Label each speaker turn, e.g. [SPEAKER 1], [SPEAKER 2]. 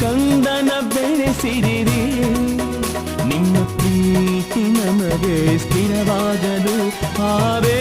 [SPEAKER 1] ಕಂದನ ಬೆಳೆಸಿರಿರಿ ನಿಮ್ಮ ಪ್ರೀತಿ ನಮಗೆ ಸ್ಥಿರವಾಗಲು ಹಾವೇ